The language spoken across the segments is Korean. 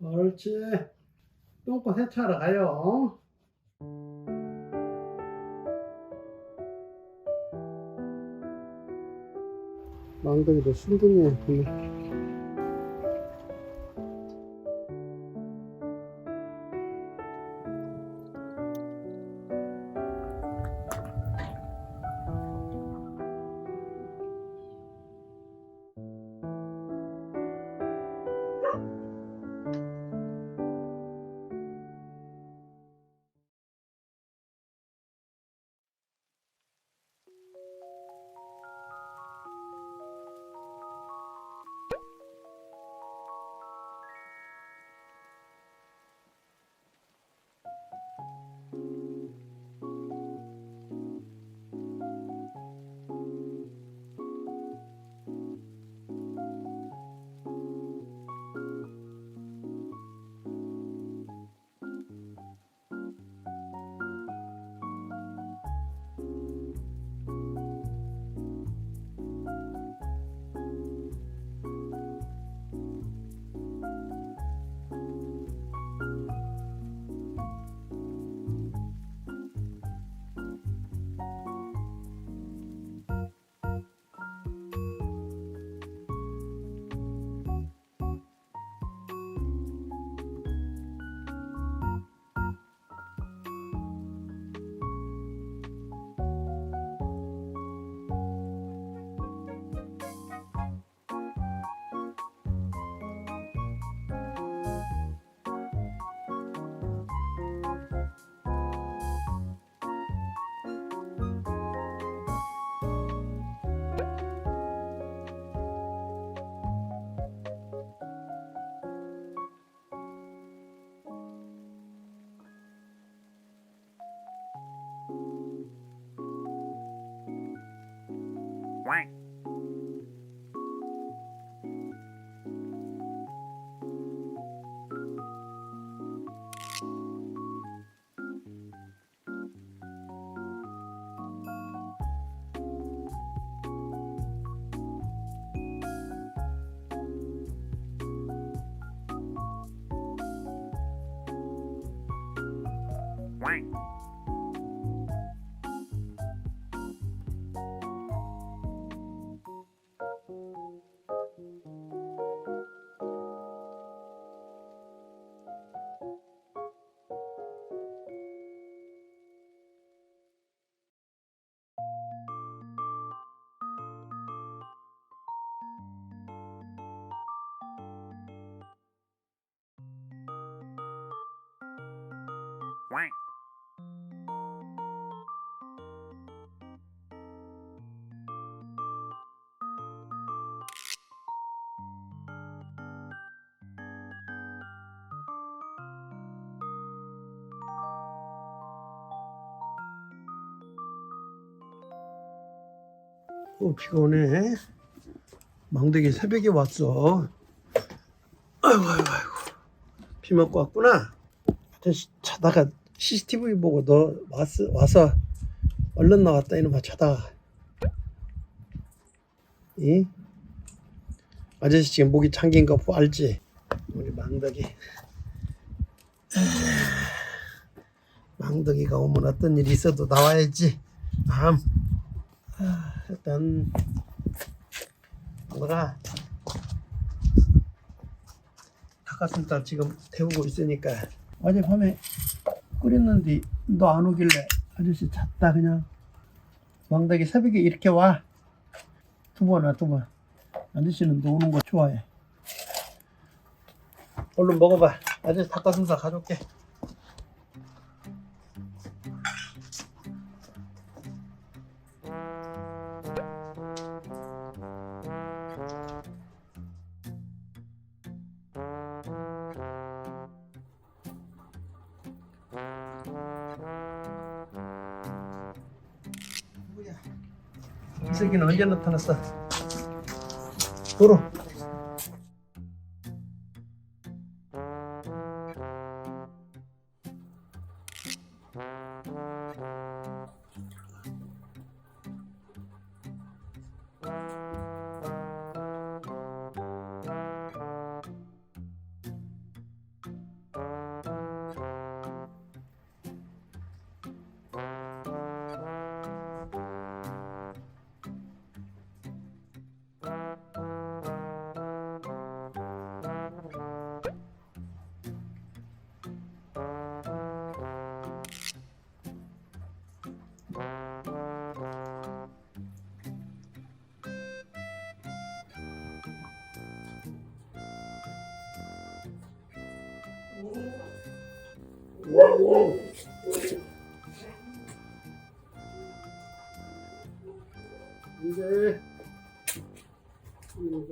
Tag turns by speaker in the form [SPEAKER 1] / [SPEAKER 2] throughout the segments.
[SPEAKER 1] 옳지. 똥꼬 세차하러 가요. 망둥이도 순둥이에 보면. 어, 비가 오네. 망대기 새벽에 왔어. 아이고, 아이고, 아이고. 비 맞고 왔구나. 시- 자다가 CCTV 보고 너 왔어, 와서 얼른 나왔다 이놈아 자다가. 이? 아저씨 지금 목이 잠긴 거 알지? 우리 망덕이. 망덕이가 오면 어떤 일이 있어도 나와야지. 암. 일단 뭐가 닭가슴살 지금 데우고 있으니까 어젯밤에 끓였는데 너 안 오길래 아저씨 잤다 그냥. 왕덕이 새벽에 이렇게 와. 두 번 와 두번. 아저씨는 너 오는 거 좋아해. 얼른 먹어봐. 아저씨 닭가슴살 가져올게 이 새끼는 언제 나타났어? 도로. 오. 이제 이거.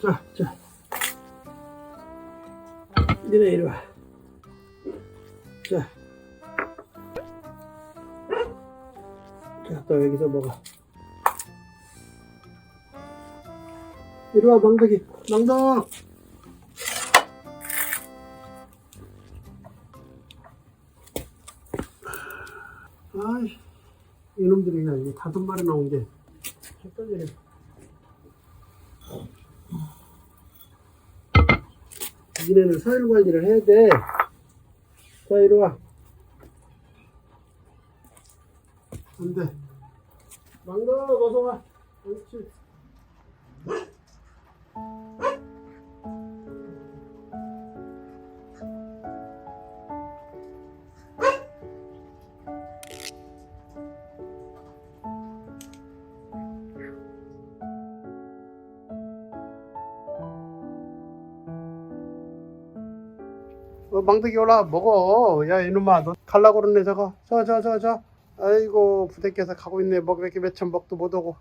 [SPEAKER 1] 자, 자. 니네 이리 와. 자. 자, 또 여기서 먹어. 이리 와, 망덕이. 망덕! 아이, 이놈들이 그냥 이게 다섯 마리 나온 게 헷갈리네. 니네는 서열 관리를 해야 돼. 자, 이리 와. 안 돼. 망덕, 어서 와. 옳지. 어, 망덕이 올라 먹어. 야 이놈아 너 갈라고 그러네 저거. 저 저 저 저. 아이고 부대께서 가고 있네. 먹 이렇게 몇천 먹도 못 오고.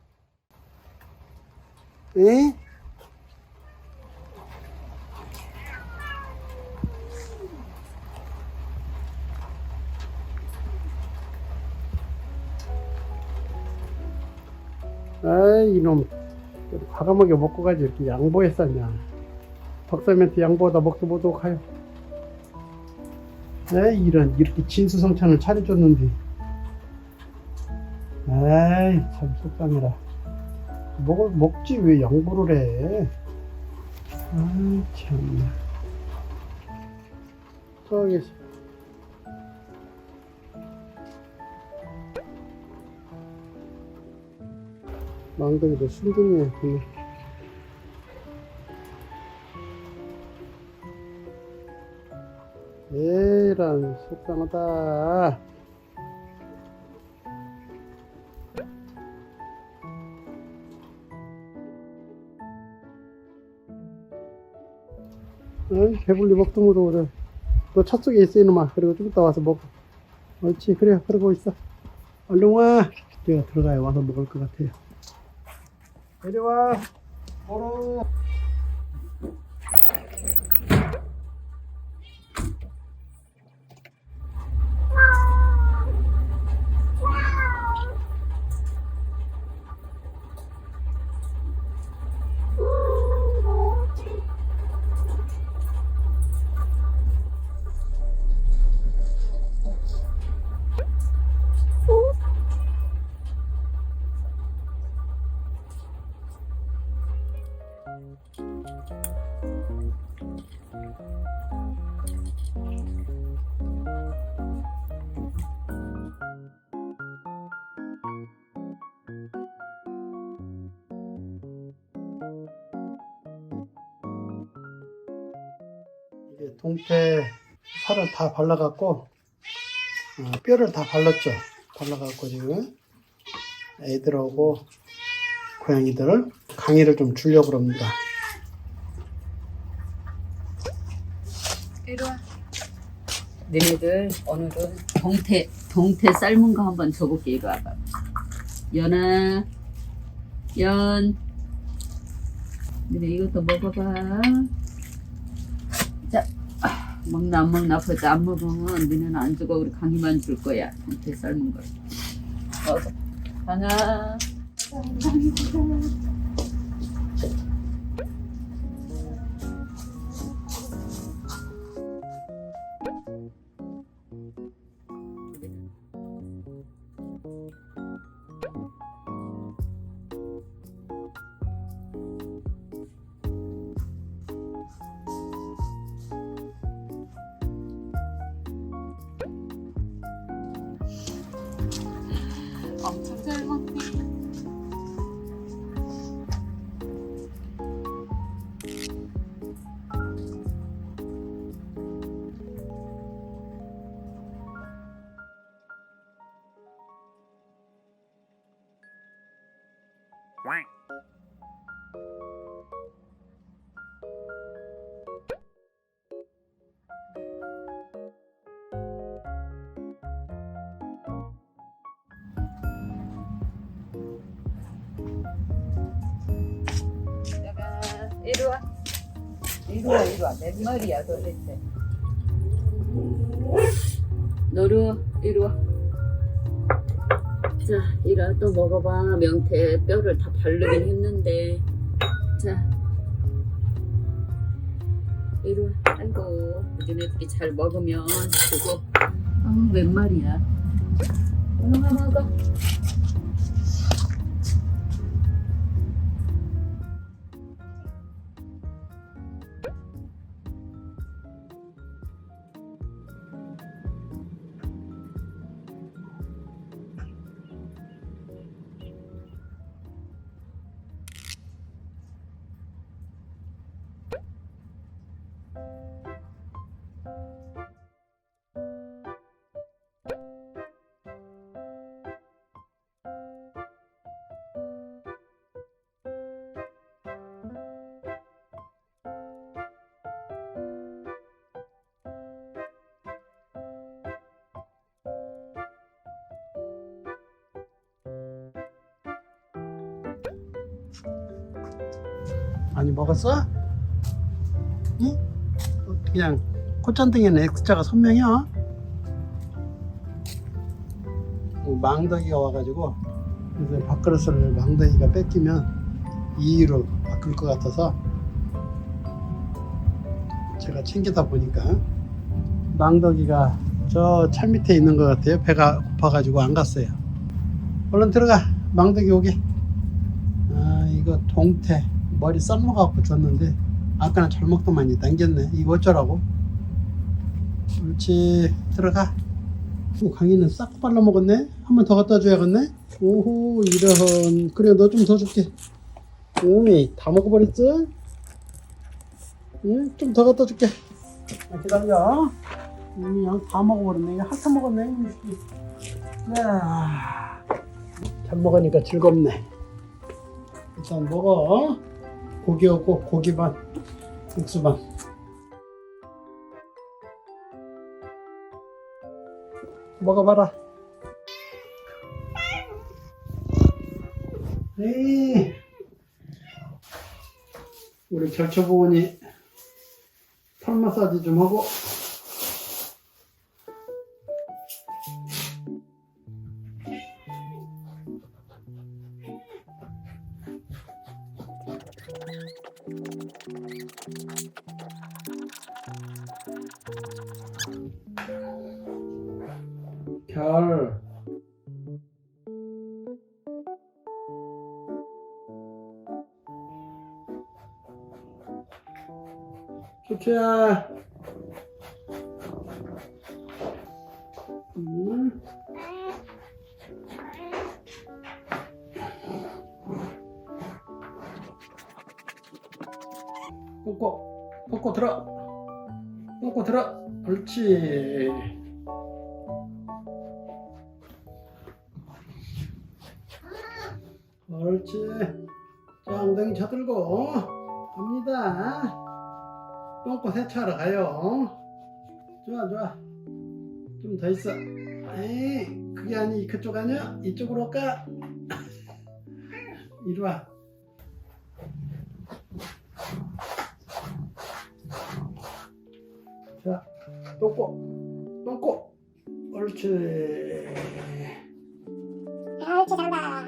[SPEAKER 1] 응? 아이 이놈 과감하게 먹고 가지 이렇게 양보했었냐 박사님한테 양보하다 먹도 못 오고 가요 에이 이런 이렇게 진수성찬을 차려줬는데 에이 참 속상해라 먹을 먹지 왜 양보를 해? 아이 참나. 저기 망둥이도 순둥이야 그냥. 에이란 속상하다 어이 배불리 오고 그래. 너차 속에 있어 이놈아. 그리고 좀 이따 와서 먹어. 옳지 그래 그러고 있어. 얼른 와. 내가 들어가야 와서 먹을 것 같아요. 이리 와. 보러 동태 살을 다 발라갖고 어, 뼈를 다 발랐죠. 발라갖고 지금 애들하고 고양이들 강의를 좀 주려고 합니다.
[SPEAKER 2] 이리 와. 너네들 오늘은 동태 동태 삶은 거 한번 줘볼게 이리 와봐. 연아, 연. 너네 이것도 먹어봐. 먹나 안 먹나 보자. 안 먹으면 너네는 안 주고 우리 강이만 줄 거야. 동태 삶은 걸. 먹어. 하나. 엄청 이리 와, 이리 와. 몇 마리야, 도대체. 너루, 이리 와. 자, 이리 와. 또 먹어봐. 명태 뼈를 다 바르긴 했는데. 자. 이리 와. 아이고, 애들이 잘 먹으면 주고. 아, 몇 마리야. 얼른 먹어.
[SPEAKER 1] 많이 먹었어? 응? 그냥 콧잔등에는 X자가 선명해요. 어, 망덕이가 와가지고 그래서 밥그릇을 망덕이가 뺏기면 2위로 바꿀 것 같아서 제가 챙기다 보니까 망덕이가 저 차 밑에 있는 것 같아요. 배가 고파가지고 안 갔어요. 얼른 들어가. 망덕이 오게. 아 이거 동태 머리 삶아갖고 줬는데 아까는 잘 먹더만이 당겼네. 이거 어쩌라고? 그렇지 들어가. 오, 강이는 싹 발라 먹었네. 한 번 더 갖다 줘야겠네. 오호 이런. 그래 너 좀 더 줄게. 오미 다 먹어버렸어 응좀 더 갖다 줄게. 아, 기다려. 이미 양다 먹어버렸네. 이거 핥아 먹었네. 자, 잘 먹으니까 즐겁네 일단 먹어. 고기하고 고기 반, 육수 반. 먹어봐라. 에이. 우리 절초보원이 털 마사지 좀 하고. 결. 초초야. 음. 꼬꼬, 꼬꼬 들어. 꼬꼬 들어. 옳지. 자, 엉덩이 쳐들고 갑니다. 똥꼬 세차하러 가요. 좋아, 좋아. 좀 더 있어. 에이, 그게 아니, 그쪽 아니야? 이쪽으로 올까? 이리 와. 자, 똥꼬, 똥꼬. 옳지.
[SPEAKER 3] 옳지 잘한다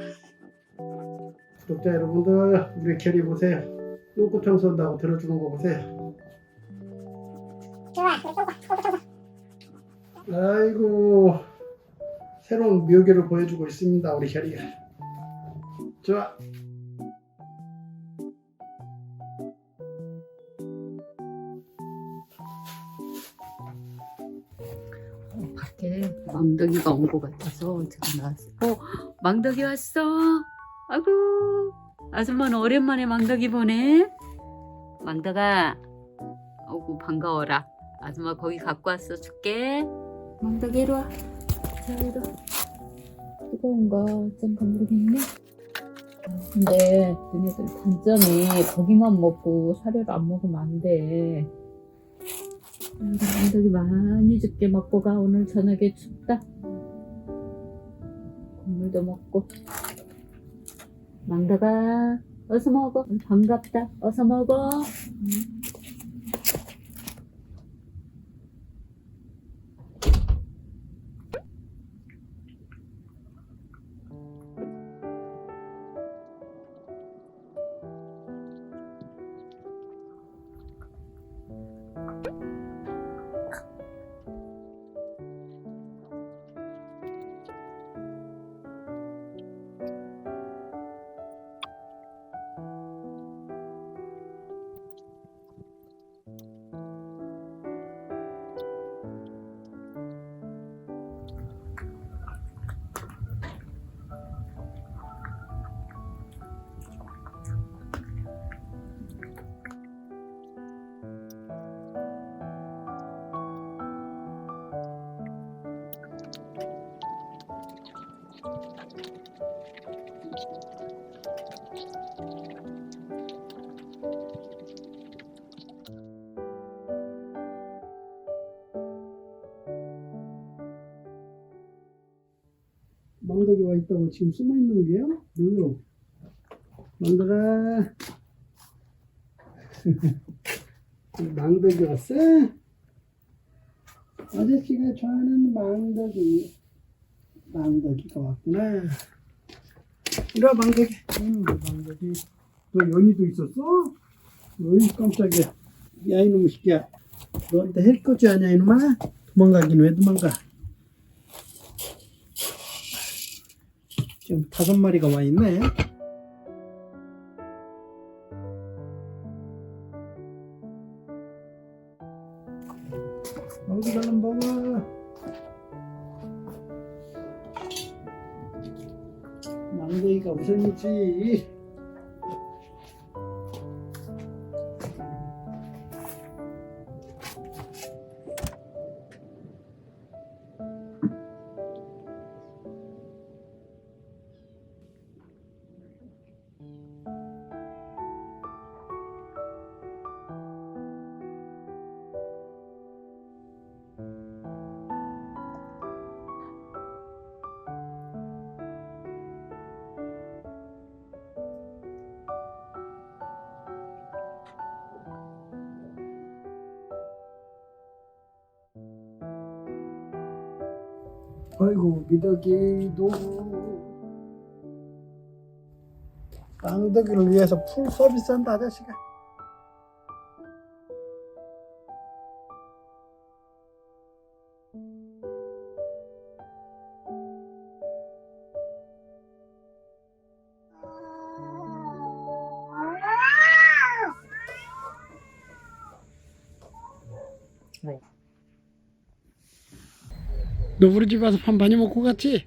[SPEAKER 1] 구독자 여러분들 우리 결이 보세요. 똥꼬 청소한다고 들어주는 거 보세요.
[SPEAKER 3] 좋아
[SPEAKER 1] 아이고 새로운 묘기를 보여주고 있습니다 우리 결이가. 좋아.
[SPEAKER 2] 어, 밖에 망덕이가 온 것 같아서 제가 나왔어요. 어, 망덕이 왔어. 아이고, 아줌마는 오랜만에 망덕이 보네. 망덕아, 어구 반가워라. 아줌마 거기 갖고 왔어 줄게. 망덕이 이리 와. 자, 이리 와. 뜨거운가 좀 모르겠네. 근데 얘네들 단점이 고기만 먹고 사료를 안 먹으면 안 돼. 망덕이 많이 죽게 먹고 가 오늘 저녁에 춥다 국물도 먹고 망덕아 어서 먹어. 반갑다. 어서 먹어.
[SPEAKER 1] 망덕이 와 있다고 지금 숨어 있는 게요? 뭐요? 망덕아. 망덕이 왔어? 아저씨가 좋아하는 망덕이. 망덕이가 왔구나. 이리 와, 망덕이. 응, 망덕이. 너 연희도 있었어? 어이, 깜짝이야. 야, 이놈의 새끼야. 너한테 헬 거지 아냐, 이놈아? 도망가긴 왜 도망가? 지금 다섯 마리가 와 있네. 망둥이 아이고 미덕이도 망덕이를 위해서 풀 서비스한다 아저씨가. 너 우리 집 와서 밥 많이 먹고 갔지?